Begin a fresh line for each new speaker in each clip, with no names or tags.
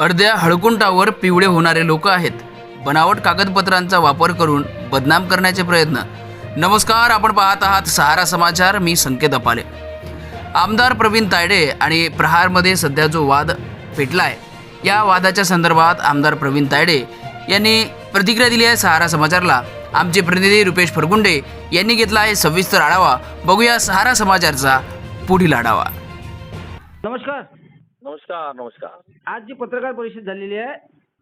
अर्ध्या हळकुंटावर पिवळे होणारे लोक आहेत. बनावट कागदपत्रांचा वापर करून बदनाम करण्याचे प्रयत्न. नमस्कार आपण पाहत आहात सहारा समाचार. मी संकेत अपाले. आमदार प्रवीण तायडे आणि प्रहारमध्ये सध्या जो वाद पेटलाय या वादाच्या संदर्भात आमदार प्रवीण तायडे यांनी प्रतिक्रिया दिली आहे सहारा समाचारला. आमचे प्रतिनिधी रुपेश फरगुंडे यांनी घेतला आहे सविस्तर आढावा. बघूया सहारा समाचारचा पुढील आढावा.
नमस्कार.
नमस्कार नमस्कार.
आज जी पत्रकार परिषद झालेली आहे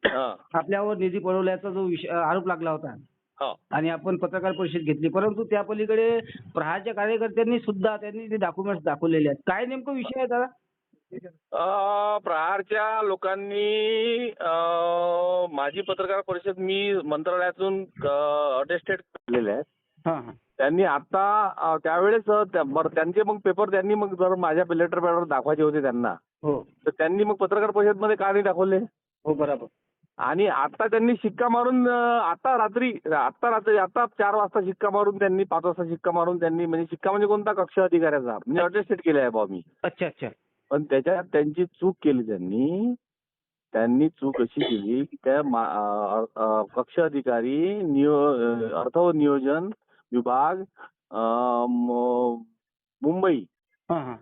हा.
आपल्यावर निधी पळवल्याचा जो विषय आरोप लागला होता.
हा.
आणि आपण पत्रकार परिषद घेतली परंतु त्या पलीकडे प्रहारच्या कार्यकर्त्यांनी सुद्धा त्यांनी ते डॉक्युमेंट्स दाखवलेले आहेत. काय नेमकं विषय आहे दादा?
अं, प्रहारच्या लोकांनी अं, माझी पत्रकार परिषद मी मंत्रालयातून अटेस्टेड केलेले आहेत.
हां हां.
त्यांनी आता त्यावेळेस त्यांचे मग पेपर त्यांनी मग जर माझ्या लेटर पॅडवर दाखवायचे होते त्यांना
हो.
तर त्यांनी मग पत्रकार परिषदमध्ये का नाही दाखवले?
हो बरोबर.
आणि आता त्यांनी शिक्का मारून आता रात्री आता रात्री आता चार वाजता शिक्का मारून त्यांनी पाच वाजता शिक्का मारून त्यांनी म्हणजे शिक्का म्हणजे कोणता कक्ष अधिकाऱ्याचा? म्हणजे अटेस्टेड केला आहे बा मी.
अच्छा अच्छा.
पण त्याच्यात त्यांची चूक केली त्यांनी. त्यांनी चूक अशी केली की त्या कक्ष अधिकारी अर्थ व नियोजन विभाग मुंबई.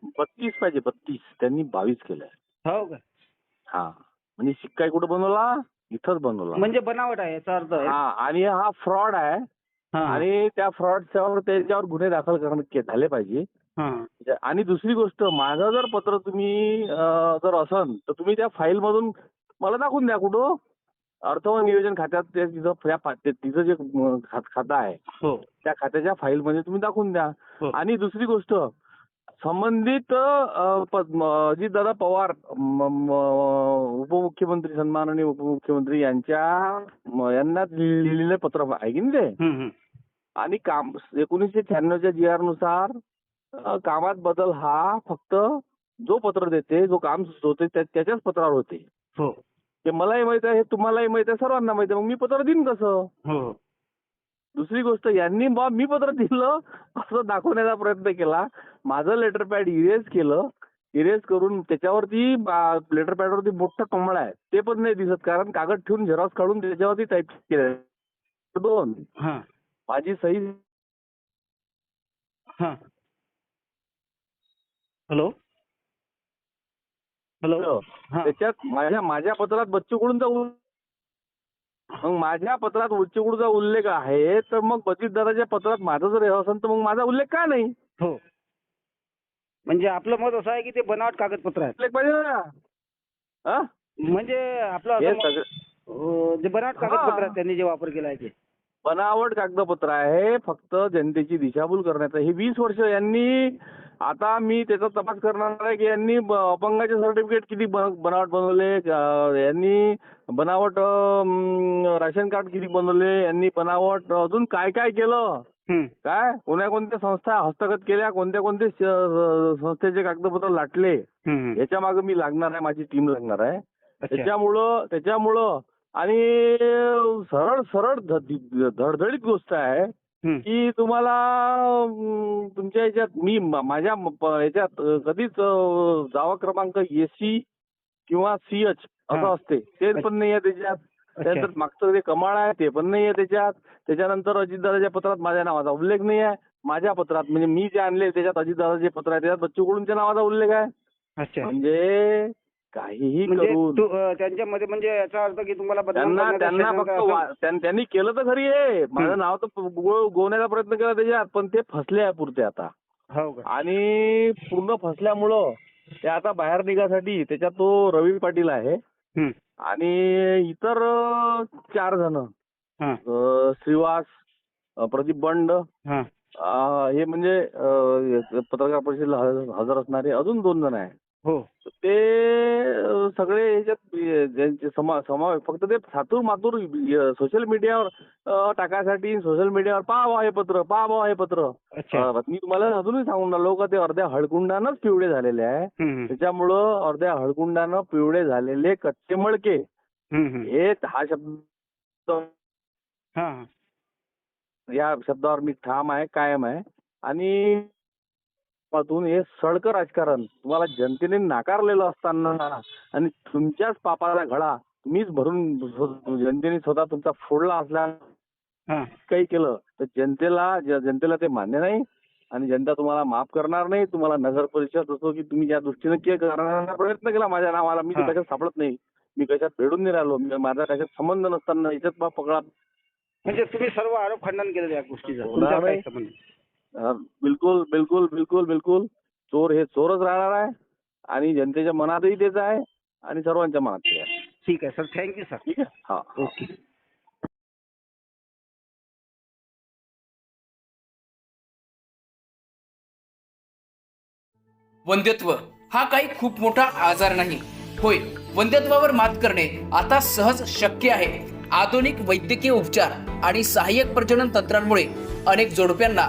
बत्तीस पाहिजे बत्तीस. त्यांनी बावीस केलंय.
हो का?
हा. म्हणजे शिक्का कुठं बनवला? इथंच बनवला.
म्हणजे बनावट आहे याचा अर्थ
हा आणि हा फ्रॉड आहे.
हां.
आणि त्या फ्रॉडच्यावर त्याच्यावर गुन्हे दाखल करणं के- झाले पाहिजे.
हां.
आणि दुसरी गोष्ट माझं जर पत्र तुम्ही जर असन तर तुम्ही त्या फाईल मधून मला दाखवून द्या कुठं? अर्थ व नियोजन खात्यात ते तिथं त्या फा- ते- तिथं जे खात- आहे
हो.
त्या खात्याच्या फाईल मध्ये तुम्ही दाखवून द्या.
हो.
आणि दुसरी गोष्ट संबंधित दादा पवार म- म- उपमुख्यमंत्री सन्माननीय उपमुख्यमंत्री यांच्या म- यांना लिहिलेलं पत्र आहे की नाही ते?
हम्म, हम्म.
आणि काम एकोणीसशे शहाण्णवच्या जी आरनुसार अ, कामात बदल हा फक्त जो पत्र देते जो काम सुचवते त्या- त्याच्याच पत्रावर होते.
हो.
ते मलाही माहीत आहे हे तुम्हालाही माहीत आहे सर्वांना माहीत आहे. मग मी पत्र देईन कसं?
हो.
दुसरी गोष्ट यांनी बा मी पत्र दिलं असं दाखवण्याचा प्रयत्न केला. माझं लेटर पॅड इरेज केलं. इरेज करून त्याच्यावरती लेटर पॅडवरती मोठं कमळ आहे. ते पण नाही दिसत कारण कागद ठेवून झेरॉक्स काढून त्याच्यावरती टाईप केलं दोन. माझी सही
हॅलो हॅलो. हां.
त्याच्यात माझ्या माझ्या पत्रात बच्चू कडूंचा मग माझ्या पत्रात बच्चू कडूचा उल्लेख आहे तर मग बचतदाराच्या पत्रात माझं जर हे असेल तर मग माझा उल्लेख का नाही?
हो. म्हणजे आपलं मत असं आहे की ते बनावट कागदपत्र आहेत.
उल्लेख पाहिजे ना. हा?
म्हणजे आपलं
हे
असं मत-
सगळं
अं, जे बनावट
हा.
कागदपत्र आहेत त्यांनी जे वापर केला आहे ते.
बनावट कागदपत्र आहे फक्त जनतेची दिशाभूल करण्याचं हे वीस वर्ष यांनी आता मी त्याचा तपास करणार आहे की यांनी अपंगाचे सर्टिफिकेट किती बनावट बनवले यांनी बनावट राशन कार्ड किती बनवले यांनी बनावट अजून काय काय केलं. काय कोण्या कोणत्या संस्था हस्तगत केल्या कोणत्या कोणत्या संस्थेचे कागदपत्र लाटले. याच्या मागे मी लागणार आहे माझी टीम लागणार आहे. त्याच्यामुळं त्याच्यामुळं आणि सरळ सरळ धडधडीत गोष्ट आहे. की तुम्हाला तुमच्या याच्यात मी माझ्या याच्यात कधीच दावा क्रमांक एसी किंवा सीएच असं. असते. ते पण नाही आहे त्याच्यात. त्यानंतर मागचं जे कमाळ आहे ते पण नाही आहे त्याच्यात. त्याच्यानंतर अजितदादाच्या पत्रात माझ्या नावाचा उल्लेख नाही आहे. माझ्या पत्रात म्हणजे मी जे आणले त्याच्यात अजितदादाचे पत्र आहे त्याच्यात बच्चू कडूंच्या नावाचा उल्लेख आहे. म्हणजे काहीही
म्हणजे
करून
त्यांच्यामध्ये म्हणजे याचा अर्थ की तुम्हाला
त्यांना त्यांना फक्त त्यांनी केलं तर खरी आहे. माझं. नाव तर गोवण्याचा प्रयत्न केला त्याच्यात पण ते फसले आहे पुरते आता.
हो
आणि पूर्ण फसल्यामुळं ते आता बाहेर निघासाठी त्याच्यात तो रवी पाटील आहे. आणि इतर चार जण.
हां.
श्रीवास प्रदीप बंड
हां.
म्हणजे पत्रकार परिषदेला हजर असणारे अजून दोन जण आहे
हो
ते अं, सगळे याच्यात अं, ज्यांचे समा समावेश फक्त ते सातूर मातूर सोशल मीडियावर टाकायसाठी सोशल मीडियावर पहा बुवा हे पत्र पहा बुवा हे पत्र मी तुम्हाला अजूनही सांगून राहिलो का ते अर्ध्या हळकुंडानंच पिवळे झालेले आहे. त्याच्यामुळं अर्ध्या हळकुंडानं पिवळे झालेले कच्चे मळके. हे हा शब्द
हां हां.
या शब्दावर मी ठाम आहे कायम आहे. आणि माध्यमातून हे सडकं राजकारण तुम्हाला जनतेने नाकारलेलं असताना आणि तुमच्याच पापाला घडा. तुम्हीच भरून जनतेने स्वतः तुमचा फोडला असल्या
हा.
काही केलं तर जनतेला ज- जनतेला ते मान्य नाही आणि जनता तुम्हाला माफ करणार नाही तुम्हाला नगर परिषद असो की तुम्ही ज्या दृष्टीने के करण्याचा प्रयत्न केला माझ्या नावाला मी. कशात सापडत नाही. मी कशात भेडून नाही राहिलो. माझा कशात संबंध नसताना याच्यात पकडा.
म्हणजे तुम्ही सर्व आरोप खंडन केलं या गोष्टीचं.
बिलकुल बिलकुल बिलकुल बिलकुल. चोर हे चोरच राहणार आहे आणि जनतेच्या मनातही तेच आहे आणि सर्वांच्या मनात ते आहे.
ठीक आहे सर. थँक्यू सर
ठीक आहे? हा.
ओके
वंध्यत्व हा काही खूप मोठा आजार नाही. होय वंध्यत्वावर मात करणे आता सहज शक्य आहे. आधुनिक वैद्यकीय उपचार आणि सहाय्यक प्रजनन तंत्रांमुळे अनेक जोडप्यांना